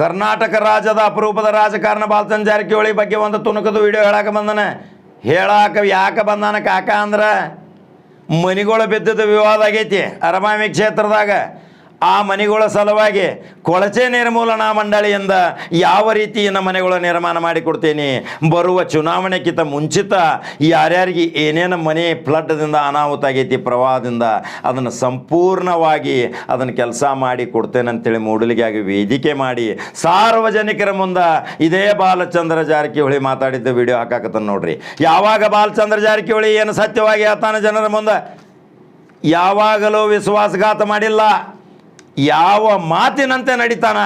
ಕರ್ನಾಟಕ ರಾಜ್ಯದ ಅಪರೂಪದ ರಾಜಕಾರಣ ಬಾಲ್ಚಂದ್ ಜಾರಕಿಹೊಳಿ ಬಗ್ಗೆ ಒಂದು ತುಣುಕದ ವಿಡಿಯೋ ಹೇಳಕ್ಕೆ ಬಂದನ. ಹೇಳಾಕ ಯಾಕೆ ಬಂದಾನ ಕಾಕ ಅಂದ್ರೆ ಮನಿಗಳು ಬಿದ್ದದ ವಿವಾದ ಆಗೈತಿ ಅರಮಾಮಿ ಕ್ಷೇತ್ರದಾಗ. ಆ ಮನೆಗಳ ಸಲುವಾಗಿ ಕೊಳಚೆ ನಿರ್ಮೂಲನಾ ಮಂಡಳಿಯಿಂದ ಯಾವ ರೀತಿ ಮನೆಗಳ ನಿರ್ಮಾಣ ಮಾಡಿಕೊಡ್ತೀನಿ ಬರುವ ಚುನಾವಣೆಗಿಂತ ಮುಂಚಿತ ಯಾರ್ಯಾರಿಗೆ ಏನೇನು ಮನೆ ಫ್ಲಡ್ದಿಂದ ಅನಾಹುತ ಆಗೈತಿ, ಪ್ರವಾಹದಿಂದ ಅದನ್ನು ಸಂಪೂರ್ಣವಾಗಿ ಅದನ್ನು ಕೆಲಸ ಮಾಡಿ ಕೊಡ್ತೇನೆ ಅಂತೇಳಿ ಮೂಡಲಿಗಾಗಿ ವೇದಿಕೆ ಮಾಡಿ ಸಾರ್ವಜನಿಕರ ಮುಂದೆ ಇದೇ ಬಾಲಚಂದ್ರ ಜಾರಕಿಹೊಳಿ ಮಾತಾಡಿದ್ದು ವಿಡಿಯೋ ಹಾಕಾಕತ್ತ ನೋಡ್ರಿ. ಯಾವಾಗ ಬಾಲಚಂದ್ರ ಜಾರಕಿಹೊಳಿ ಏನು ಸತ್ಯವಾಗಿ ಹೇಳ್ತಾನೆ ಜನರ ಮುಂದೆ? ಯಾವಾಗಲೂ ವಿಶ್ವಾಸಘಾತ ಮಾಡಿಲ್ಲ. ಯಾವ ಮಾತಿನಂತೆ ನಡೀತಾನ?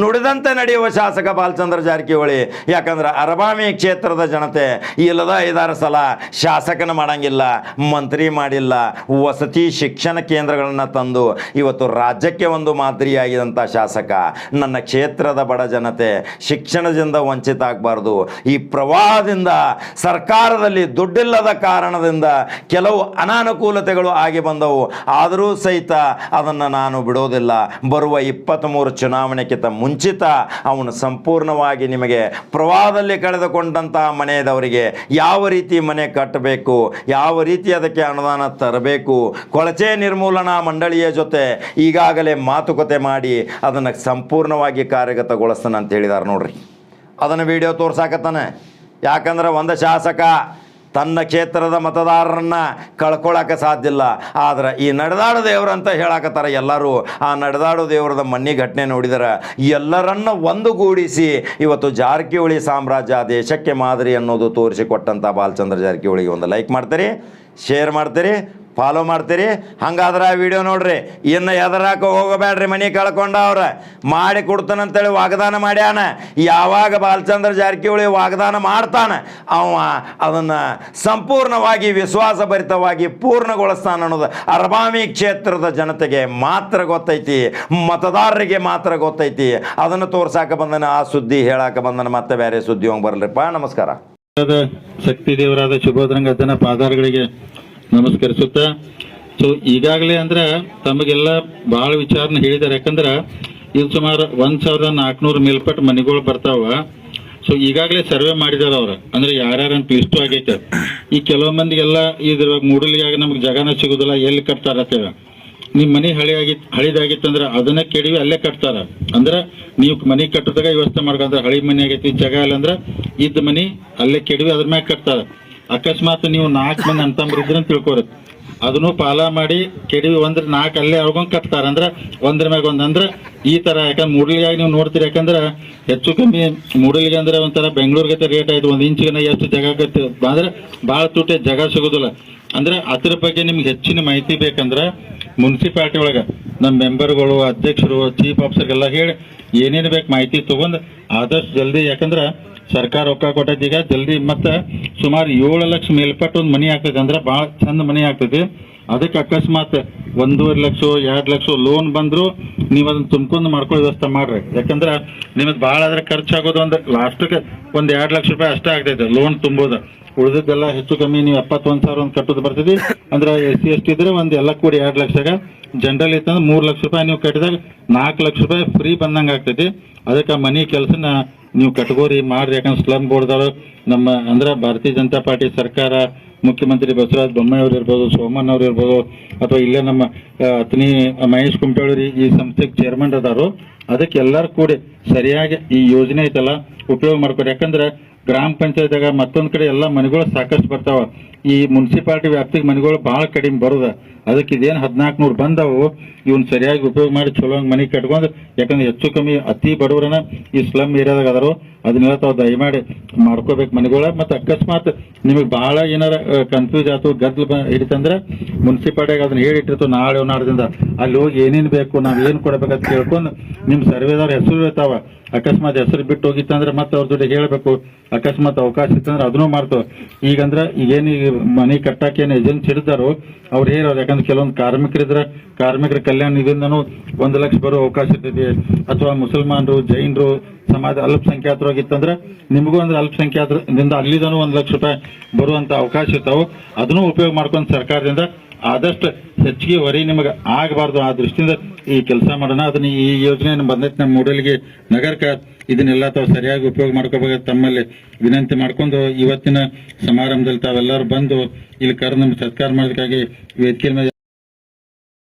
ನುಡಿದಂತೆ ನಡೆಯುವ ಶಾಸಕ ಬಾಲಚಂದ್ರ ಜಾರಕಿಹೊಳಿ. ಯಾಕಂದ್ರೆ ಅರಬಾಮಿ ಕ್ಷೇತ್ರದ ಜನತೆ, ಇಲ್ಲದ ಐದಾರು ಸಲ ಶಾಸಕನ ಮಾಡಂಗಿಲ್ಲ, ಮಂತ್ರಿ ಮಾಡಿಲ್ಲ, ವಸತಿ ಶಿಕ್ಷಣ ಕೇಂದ್ರಗಳನ್ನು ತಂದು ಇವತ್ತು ರಾಜ್ಯಕ್ಕೆ ಒಂದು ಮಾದರಿಯಾಗಿದಂಥ ಶಾಸಕ, ನನ್ನ ಕ್ಷೇತ್ರದ ಬಡ ಜನತೆ ಶಿಕ್ಷಣದಿಂದ ವಂಚಿತ ಆಗಬಾರ್ದು. ಈ ಪ್ರವಾಹದಿಂದ ಸರ್ಕಾರದಲ್ಲಿ ದುಡ್ಡಿಲ್ಲದ ಕಾರಣದಿಂದ ಕೆಲವು ಅನಾನುಕೂಲತೆಗಳು ಆಗಿ ಬಂದವು. ಆದರೂ ಸಹಿತ ಅದನ್ನು ನಾನು ಬಿಡೋದಿಲ್ಲ. ಬರುವ ಇಪ್ಪತ್ತ್ಮೂರು ಚುನಾವಣೆಗಿಂತ ಮುಂಚಿತ ಅವನು ಸಂಪೂರ್ಣವಾಗಿ ನಿಮಗೆ ಪ್ರವಾಹದಲ್ಲಿ ಕಳೆದುಕೊಂಡಂತಹ ಮನೆಯದವರಿಗೆ ಯಾವ ರೀತಿ ಮನೆ ಕಟ್ಟಬೇಕು, ಯಾವ ರೀತಿ ಅದಕ್ಕೆ ಅನುದಾನ ತರಬೇಕು, ಕೊಳಚೆ ನಿರ್ಮೂಲನಾ ಮಂಡಳಿಯ ಜೊತೆ ಈಗಾಗಲೇ ಮಾತುಕತೆ ಮಾಡಿ ಅದನ್ನು ಸಂಪೂರ್ಣವಾಗಿ ಕಾರ್ಯಗತಗೊಳಿಸ್ತಾನೆ ಅಂತ ಹೇಳಿದಾರೆ ನೋಡ್ರಿ. ಅದನ್ನು ವಿಡಿಯೋ ತೋರ್ಸಾಕತ್ತಾನೆ. ಯಾಕಂದ್ರೆ ಒಂದು ಶಾಸಕ ತನ್ನ ಕ್ಷೇತ್ರದ ಮತದಾರರನ್ನು ಕಳ್ಕೊಳ್ಳೋಕೆ ಸಾಧ್ಯ ಇಲ್ಲ. ಆದ್ರೆ ಈ ನಡೆದಾಡು ದೇವರು ಅಂತ ಹೇಳಾಕತ್ತಾರೆ ಎಲ್ಲರೂ, ಆ ನಡೆದಾಡು ದೇವರದ ಮನ್ನಿ ಘಟನೆ ನೋಡಿದರೆ. ಎಲ್ಲರನ್ನ ಒಂದುಗೂಡಿಸಿ ಇವತ್ತು ಜಾರಕಿಹೊಳಿ ಸಾಮ್ರಾಜ್ಯ ದೇಶಕ್ಕೆ ಮಾದರಿ ಅನ್ನೋದು ತೋರಿಸಿಕೊಟ್ಟಂಥ ಬಾಲಚಂದ್ರ ಜಾರಕಿಹೊಳಿಗೆ ಒಂದು ಲೈಕ್ ಮಾಡ್ತೀರಿ ಶೇರ್ ಮಾಡ್ತೀರಿ. ಫಾಲೋ ಮಾಡ್ತೀರಿ. ಹಂಗಾದ್ರೆ ಆ ವಿಡಿಯೋ ನೋಡ್ರಿ. ಇನ್ನು ಎದರಾಕ ಹೋಗಬೇಡ್ರಿ ಮನೆ ಕಳ್ಕೊಂಡವ್ರ ಮಾಡಿ ಕೊಡ್ತಾನಂತೇಳಿ ವಾಗ್ದಾನ ಮಾಡ್ಯಾನ. ಯಾವಾಗ ಬಾಲಚಂದ್ರ ಜಾರಕಿಹೊಳಿ ವಾಗ್ದಾನ ಮಾಡ್ತಾನೆ, ಅವ ಅದನ್ನು ಸಂಪೂರ್ಣವಾಗಿ ವಿಶ್ವಾಸಭರಿತವಾಗಿ ಪೂರ್ಣಗೊಳಿಸ್ತಾನ ಅನ್ನೋದು ಅರಬಾಮಿ ಕ್ಷೇತ್ರದ ಜನತೆಗೆ ಮಾತ್ರ ಗೊತ್ತೈತಿ. ಮತದಾರರಿಗೆ ಮಾತ್ರ ಗೊತ್ತೈತಿ. ಅದನ್ನು ತೋರ್ಸಾಕ ಬಂದನ, ಆ ಸುದ್ದಿ ಹೇಳಾಕ ಬಂದನ, ಮತ್ತೆ ಬೇರೆ ಸುದ್ದಿ ಹೋಗಿ ಬರಲಿಪ್ಪ. ನಮಸ್ಕಾರ. ಶಕ್ತಿ ದೇವರಾದ ಶುಭೋದ್ರಂಗತನ ಪಾದಾರಗಳಿಗೆ ನಮಸ್ಕರಿಸುತ್ತ. ಸೊ ಈಗಾಗಲೇ ಅಂದ್ರ ತಮಗೆಲ್ಲ ಬಹಳ ವಿಚಾರನ ಹೇಳಿದಾರೆ ಯಾಕಂದ್ರ ಇದು ಸುಮಾರು ಒಂದ್ ಸಾವಿರದ ನಾಲ್ಕುನೂರು ಮೇಲ್ಪಟ್ಟ ಮನೆಗಳು ಬರ್ತಾವ. ಸೊ ಈಗಾಗಲೇ ಸರ್ವೆ ಮಾಡಿದಾರ ಅವ್ರ. ಅಂದ್ರೆ ಯಾರ್ಯಾರಂತ ಲಿಸ್ಟು ಆಗೈತೆ. ಈ ಕೆಲವು ಮಂದಿಗೆಲ್ಲ ಇದ್ರ ಮೂಡಲಿಗಾಗಿ ನಮ್ಗೆ ಜಗನ ಸಿಗುದಿಲ್ಲ. ಎಲ್ಲಿ ಕಟ್ತಾರ ಅಂತೇಳಿ ನಿಮ್ ಮನೆ ಹಳಿ ಆಗಿತ್ ಹಳಿದಾಗಿತ್ತಂದ್ರ ಅದನ್ನ ಕೆಡವಿ ಅಲ್ಲೇ ಕಟ್ತಾರ. ಅಂದ್ರ ನೀವು ಮನಿ ಕಟ್ಟದಾಗ ವ್ಯವಸ್ಥೆ ಮಾಡ್ಕೊಂಡ್ರೆ ಹಳಿ ಮನಿ ಆಗೈತಿ ಜಾಗ ಇಲ್ಲ ಅಂದ್ರ ಇದ್ದ ಮನಿ ಅಲ್ಲೇ ಕೆಡವಿ ಅದ್ರ ಮ್ಯಾಗ ಕಟ್ತಾರ. ಅಕಸ್ಮಾತ್ ನೀವು ನಾಲ್ಕು ಮಂದಿ ಅಂತಂಬ್ರ ಇದ್ರ ತಿಳ್ಕೊರಿ ಅದನ್ನು ಪಾಲ ಮಾಡಿ ಕೆಡವಿ ಒಂದ್ರ ನಾಲ್ಕು ಅಲ್ಲೇ ಅವ್ಗೊಂದ್ ಕಟ್ತಾರ. ಅಂದ್ರ ಒಂದ್ರ ಮ್ಯಾಗ ಒಂದಂದ್ರ ಈ ತರ, ಯಾಕಂದ್ರೆ ಮೂಡಲಿಗಾಗಿ ನೀವು ನೋಡ್ತೀರಿ, ಯಾಕಂದ್ರ ಹೆಚ್ಚು ಕಮ್ಮಿ ಮೂಡಲಿಗೆ ಅಂದ್ರೆ ಒಂಥರ ಬೆಂಗಳೂರಿಗೆ ರೇಟ್ ಆಯ್ತು. ಒಂದ್ ಇಂಚಿಗೆ ಎಷ್ಟು ಜಾಗ ಅಂದ್ರೆ ಬಹಳ ತುಟ್ಟೆ ಜಾಗ ಸಿಗುದಿಲ್ಲ. ಅಂದ್ರೆ ಅದ್ರ ಬಗ್ಗೆ ನಿಮ್ಗೆ ಹೆಚ್ಚಿನ ಮಾಹಿತಿ ಬೇಕಂದ್ರ ಮುನ್ಸಿಪಾಲ್ಟಿ ಒಳಗ ನಮ್ಮ ಮೆಂಬರ್ಗಳು, ಅಧ್ಯಕ್ಷರು ಚೀಫ್ ಆಫೀಸರ್ ಎಲ್ಲ ಹೇಳಿ ಏನೇನು ಬೇಕು ಮಾಹಿತಿ ತಗೊಂಡ್ ಆದಷ್ಟು ಜಲ್ದಿ. ಯಾಕಂದ್ರ ಸರ್ಕಾರ ರೊಕ್ಕ ಕೊಟ್ಟೈತಿ. ಈಗ ಜಲ್ದಿ ಮತ್ತೆ ಸುಮಾರು ಏಳು ಲಕ್ಷ ಮೇಲ್ಪಟ್ಟು ಒಂದು ಮನಿ ಆಗ್ತೈತಿ ಅಂದ್ರೆ ಭಾಳ ಚಂದ ಮನಿ ಆಗ್ತದೆ ಅದಕ್ಕೆ ಅಕಸ್ಮಾತ್ ಒಂದೂವರೆ ಲಕ್ಷ, ಎರಡು ಲಕ್ಷ ಲೋನ್ ಬಂದ್ರು ನೀವು ಅದನ್ನ ತುಂಬ್ಕೊಂಡು ಮಾಡ್ಕೊಳ್ಳೋ ವ್ಯವಸ್ಥೆ ಮಾಡ್ರಿ. ಯಾಕಂದ್ರೆ ನಿಮಗೆ ಭಾಳ ಅದ್ರ ಖರ್ಚಾಗೋದು ಒಂದು ಲಾಸ್ಟ್ಗೆ ಒಂದು ಎರಡು ಲಕ್ಷ ರೂಪಾಯಿ ಅಷ್ಟೇ ಆಗ್ತೈತೆ ಲೋನ್ ತುಂಬೋದು. ಉಳಿದದ್ದೆಲ್ಲ ಹೆಚ್ಚು ಕಮ್ಮಿ ನೀವು ಎಪ್ಪತ್ತೊಂದ್ ಸಾವಿರ ಒಂದು ಕಟ್ಟೋದು ಬರ್ತದೆ ಅಂದ್ರೆ ಎಸ್ ಸಿ ಎಸ್ ಟಿ ಇದ್ರೆ ಒಂದು ಎಲ್ಲ ಕೂಡಿ ಎರಡು ಲಕ್ಷದಾಗ ಜನರಲ್ ಇತ್ತಂದ್ರೆ ಮೂರ್ ಲಕ್ಷ ರೂಪಾಯಿ ನೀವು ಕಟ್ಟಿದಾಗ ನಾಲ್ಕು ಲಕ್ಷ ರೂಪಾಯಿ ಫ್ರೀ ಬಂದಂಗ ಆಗ್ತೈತಿ. ಅದಕ್ಕೆ ಮನಿ ಕೆಲಸನ ನೀವು ಕಟಗೋರಿ ಮಾಡ್ರಿ, ಯಾಕಂದ್ರೆ ಸ್ಲಮ್ ಬೋರ್ಡ್ದವರು ನಮ್ಮ ಅಂದ್ರೆ ಭಾರತೀಯ ಜನತಾ ಪಾರ್ಟಿ ಸರ್ಕಾರ, ಮುಖ್ಯಮಂತ್ರಿ ಬಸವರಾಜ ಬೊಮ್ಮಾಯಿ ಅವ್ರು ಇರ್ಬೋದು, ಸೋಮಣ್ಣ ಅವ್ರು ಇರ್ಬೋದು, ಅಥವಾ ಇಲ್ಲೇ ನಮ್ಮ ಅತ್ನಿ ಮಹೇಶ್ ಕುಮಟಳ್ಳಿ ಈ ಸಂಸ್ಥೆಗೆ ಚೇರ್ಮನ್ ಅದಾರು. ಅದಕ್ಕೆ ಎಲ್ಲರೂ ಕೂಡಿ ಸರಿಯಾಗಿ ಈ ಯೋಜನೆ ಐತಲ್ಲ, ಉಪಯೋಗ ಮಾಡ್ಕೊರಿ. ಯಾಕಂದ್ರೆ ಗ್ರಾಮ ಪಂಚಾಯತ್ದಾಗ ಮತ್ತೊಂದು ಕಡೆ ಎಲ್ಲ ಮನೆಗಳು ಸಾಕಷ್ಟು ಬರ್ತಾವ. ಈ ಮುನ್ಸಿಪಾಲ್ಟಿ ವ್ಯಾಪ್ತಿಗೆ ಮನೆಗಳು ಬಹಳ ಕಡಿಮೆ ಬರುದ. ಅದಕ್ಕೆ ಇದೇನು ಹದಿನಾಲ್ಕು ನೂರು ಬಂದವು, ಇವನ್ ಸರಿಯಾಗಿ ಉಪಯೋಗ ಮಾಡಿ ಚಲೋ ಮನೆ ಕಟ್ಕೊಂಡು, ಯಾಕಂದ್ರೆ ಹೆಚ್ಚು ಕಮ್ಮಿ ಅತಿ ಬಡವರನ್ನ ಈ ಸ್ಲಮ್ ಏರಿಯಾದಾಗ ಅದಾರು. ಅದನ್ನೆಲ್ಲ ತಾವು ದಯಮಾಡಿ ಮಾಡ್ಕೋಬೇಕು ಮನೆಗಳ. ಮತ್ತೆ ಅಕಸ್ಮಾತ್ ನಿಮಗೆ ಬಹಳ ಏನಾರ ಕನ್ಫ್ಯೂಸ್ ಆಯ್ತು ಗದ್ದಲು ಹಿಡಿತಂದ್ರೆ ಮುನ್ಸಿಪಾಲ್ಟಿಯಾಗ ಅದನ್ನ ಹೇಳಿಟ್ಟಿರ್ತು ನಾಳೆ ನಾಡ್ದಿಂದ. ಅಲ್ಲಿ ಹೋಗಿ ಏನೇನು ಬೇಕು, ನಾವ್ ಏನ್ ಅಂತ ಕೇಳ್ಕೊಂಡು ನಿಮ್ಮ ಸರ್ವೇದವ್ರ ಹೆಸರು ಇರ್ತಾವ ಅಕಸ್ಮಾತ್ ಹೆಸರು ಬಿಟ್ಟು ಹೋಗಿತ್ತಂದ್ರೆ ಮತ್ತೆ ಅವ್ರ ಜೊತೆ ಹೇಳಬೇಕು. ಅಕಸ್ಮಾತ್ ಅವಕಾಶ ಇತ್ತಂದ್ರೆ ಅದನ್ನೂ ಮಾಡ್ತಾವ ಈಗಂದ್ರೆ ಈಗೇನು ಈಗ ಮನೆ ಕಟ್ಟಕ್ಕೆ ಏನು ಏಜೆನ್ಸಿ ಇರ್ತಾರೋ ಅವ್ರು ಹೇಳೋರು, ಯಾಕಂದ್ರೆ ಕೆಲವೊಂದು ಕಾರ್ಮಿಕರಿದ್ರೆ, ಕಾರ್ಮಿಕರ ಕಲ್ಯಾಣ ನಿಧಿಯಿಂದನೂ ಒಂದು ಲಕ್ಷ ಬರೋ ಅವಕಾಶ ಇರ್ತೈತಿ. ಅಥವಾ ಮುಸಲ್ಮಾನರು, ಜೈನರು, ಸಮಾಜ ಅಲ್ಪಸಂಖ್ಯಾತರಾಗಿತ್ತಂದ್ರೆ ನಿಮಗೂ ಅಂದ್ರೆ ಅಲ್ಪಸಂಖ್ಯಾತರಿಂದ ಅಲ್ಲಿದನು ಒಂದು ಲಕ್ಷ ರೂಪಾಯಿ ಬರುವಂತ ಅವಕಾಶ ಇರ್ತಾವೆ. ಅದನ್ನು ಉಪಯೋಗ ಮಾಡ್ಕೊಂಡು ಸರ್ಕಾರದಿಂದ ಆದಷ್ಟು ಹೆಚ್ಚಿಗೆ ಹೊರೆ ನಿಮಗೆ ಆಗಬಾರ್ದು ಆ ದೃಷ್ಟಿಯಿಂದ ಈ ಕೆಲಸ ಮಾಡೋಣ. ಅದನ್ನ ಈ ಯೋಜನೆ ಬಂದೈತೆ ನಮ್ಮ ಮೂಡಲ್ಗೆ ನಗರಕ್ಕೆ ಇದನ್ನೆಲ್ಲ ತಾವು ಸರಿಯಾಗಿ ಉಪಯೋಗ ಮಾಡ್ಕೋಬೇಕು ತಮ್ಮಲ್ಲಿ ವಿನಂತಿ ಮಾಡ್ಕೊಂಡು ಇವತ್ತಿನ ಸಮಾರಂಭದಲ್ಲಿ ತಾವೆಲ್ಲರೂ ಬಂದು ಇಲ್ಲಿ ಕರೆದು ನಮ್ಗೆ ಸತ್ಕಾರ ಮಾಡೋದಕ್ಕಾಗಿ ವೇದಿಕೆ